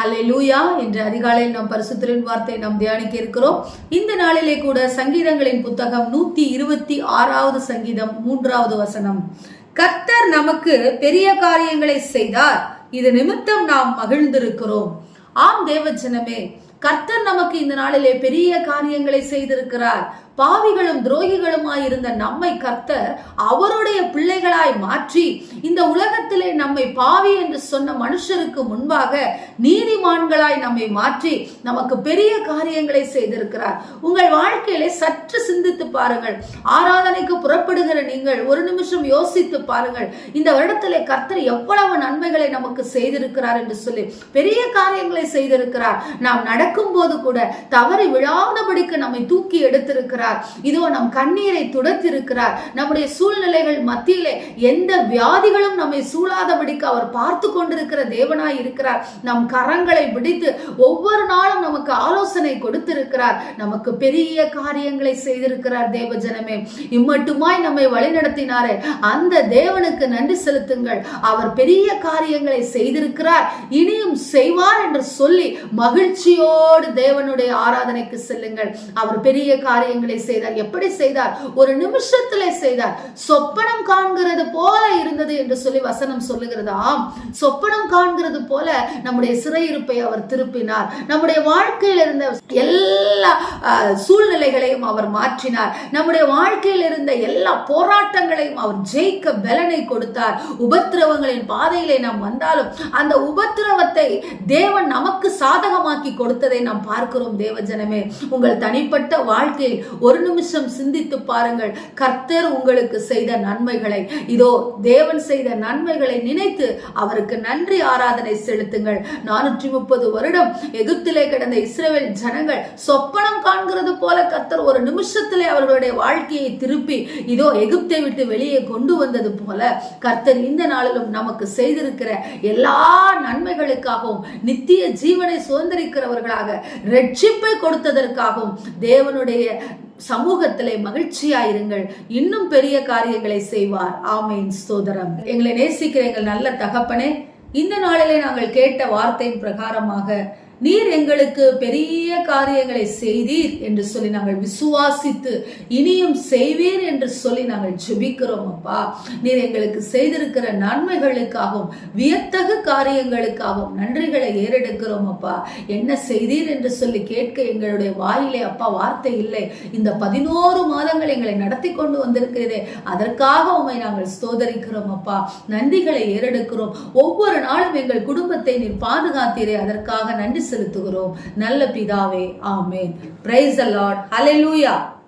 ஹalleluya. இன்று அதிகாலையில் நாம் பரிசுத்தரின் வார்த்தை நாம் தியானிக்க இருக்கிறோம். இந்த நாளிலே கூட சங்கீதங்களின் புத்தகம் நூத்தி இருபத்தி ஆறாவது சங்கீதம் மூன்றாவது வசனம். கர்த்தர் நமக்கு பெரிய காரியங்களை செய்தார். இது நிமித்தம் நாம் மகிழ்ந்திருக்கிறோம். ஆம் தேவஜனமே கர்த்தர் நமக்கு இந்த நாளிலே பெரிய காரியங்களை செய்திருக்கிறார். பாவிகளும் துரோகிகளுமாய் இருந்த நம்மை கர்த்தர் அவருடைய பிள்ளைகளாய் மாற்றி இந்த உலகத்திலே நம்மை பாவி என்று சொன்ன மனுஷருக்கு முன்பாக நீதிமான்களாய் நம்மை மாற்றி நமக்கு பெரிய காரியங்களை செய்திருக்கிறார். உங்கள் வாழ்க்கையிலே சற்று சிந்தித்து பாருங்கள். ஆராதனைக்கு புறப்படுகிற நீங்கள் ஒரு நிமிஷம் யோசித்து பாருங்கள். இந்த வருடத்திலே கர்த்தர் எவ்வளவு நன்மைகளை நமக்கு செய்திருக்கிறார் என்று சொல்லி பெரிய காரியங்களை செய்திருக்கிறார். நாம் நடக்கும் போது கூட தவறி விழாதபடிக்கு நம்மை தூக்கி எடுத்திருக்கிறார். இதோ நம் கண்ணீரை துடைத்திருக்கிறார். நம்முடைய சூழ்நிலைகள் மத்தியிலே எந்த வியாதிகளும் நம்மை சூழாதபடிக்கு அவர் பார்த்து கொண்டிருக்கிற தேவனாய் இருக்கிறார். நம் கரங்களை பிடித்து ஒவ்வொரு நாளும் நமக்கு ஆலோசனை கொடுத்திருக்கிறார். நமக்கு பெரிய காரியங்களை செய்திருக்கிறார் தேவ ஜனமே இம்மட்டுமாய் நம்மை வழிநடத்தினாரே. அந்த தேவனுக்கு நன்றி செலுத்துங்கள். அவர் பெரிய காரியங்களை செய்திருக்கிறார். இனியும் செய்வார் என்று சொல்லி மகிழ்ச்சியோ மகிழ்ச்சியோடு தேவனுடைய ஆராதனைக்கு செல்லுங்கள். அவர் பெரிய காரியங்களை செய்தார். எப்படி செய்தார்? ஒரு நிமிஷத்துல செய்தார். சொப்பனம் காண்கிறது போல இருந்தது என்று சொல்லி வசனம் சொல்லுகிறது. ஆம் சொப்பனம் காண்கிறது போல நம்முடைய சிறையிருப்பை அவர் திருப்பினார். நம்முடைய வாழ்க்கையில் இருந்த எல்லா சூழ்நிலைகளையும் அவர் மாற்றினார். நம்முடைய வாழ்க்கையில் இருந்த எல்லா போராட்டங்களையும் அவர் ஜெயிக்க பலனை கொடுத்தார். உபத்திரவங்களின் பாதையிலே நாம் வந்தாலும் அந்த உபத்திரவத்தை தேவன் நமக்கு சாதகமாக்கி கொடுத்ததை நாம் பார்க்கிறோம் தேவஜனமே. உங்கள் தனிப்பட்ட வாழ்க்கையில் ஒரு நிமிஷம் சிந்தித்து பாருங்கள். கர்த்தர் உங்களுக்கு செய்த நன்மைகளை. இதோ தேவன் செய்த நன்மைகளை நினைத்து அவருக்கு நன்றி ஆராதனை செலுத்துங்கள். நானூற்றி முப்பது வருடம் எகிப்திலே கிடந்த இஸ்ரேல் ஜன ஜனங்கள் சொப்பனம் காண்கிறது போல கர்த்தர் ஒரு நிமிஷத்திலே அவர்களுடைய வாழ்க்கையை திருப்பி இதோ எகிப்தை விட்டு வெளியே கொண்டு வந்தது போல கர்த்தர் இந்த நாளிலும் நமக்கு செய்திருக்கிற எல்லா நன்மைகளுக்காகவும் நித்திய ஜீவனை சுதந்திரிக்கிறவர்களாக ரட்சிப்பை கொடுத்ததற்காகவும் தேவனுடைய சமூகத்திலே மகிழ்ச்சியாயிருங்கள். இன்னும் பெரிய காரியங்களை செய்வார். ஆமேன். சோதரம் எங்களை நேசிக்கிற எங்கள் நல்ல தகப்பனே இந்த நாளிலே நாங்கள் கேட்ட வார்த்தையின் பிரகாரமாக நீர் எங்களுக்கு பெரிய காரியங்களை செய்தீர் என்று சொல்லி நாங்கள் விசுவாசித்து இனியும் செய்வீர் என்று சொல்லி நாங்கள் ஜெபிக்கிறோம் அப்பா. நீர் எங்களுக்கு செய்திருக்கிற நன்மைகளுக்காகவும் வியத்தகு காரியங்களுக்காகவும் நன்றிகளை ஏறெடுக்கிறோம் அப்பா. என்ன செய்தீர் என்று சொல்லி கேட்க எங்களுடைய வாயிலே அப்பா வார்த்தை இல்லை. இந்த பதினோரு மாதங்கள் எங்களை நடத்தி கொண்டு வந்திருக்கிறதே அதற்காக உண்மை நாங்கள் ஸ்தோதரிக்கிறோம் அப்பா. நன்றிகளை ஏறெடுக்கிறோம். ஒவ்வொரு நாளும் எங்கள் குடும்பத்தை நீர் பாதுகாத்தீரே அதற்காக நன்றி செலுத்துகிறோம். நல்ல பிதாவே ஆமேன். பிரைஸ் அலாட் அலை லூயா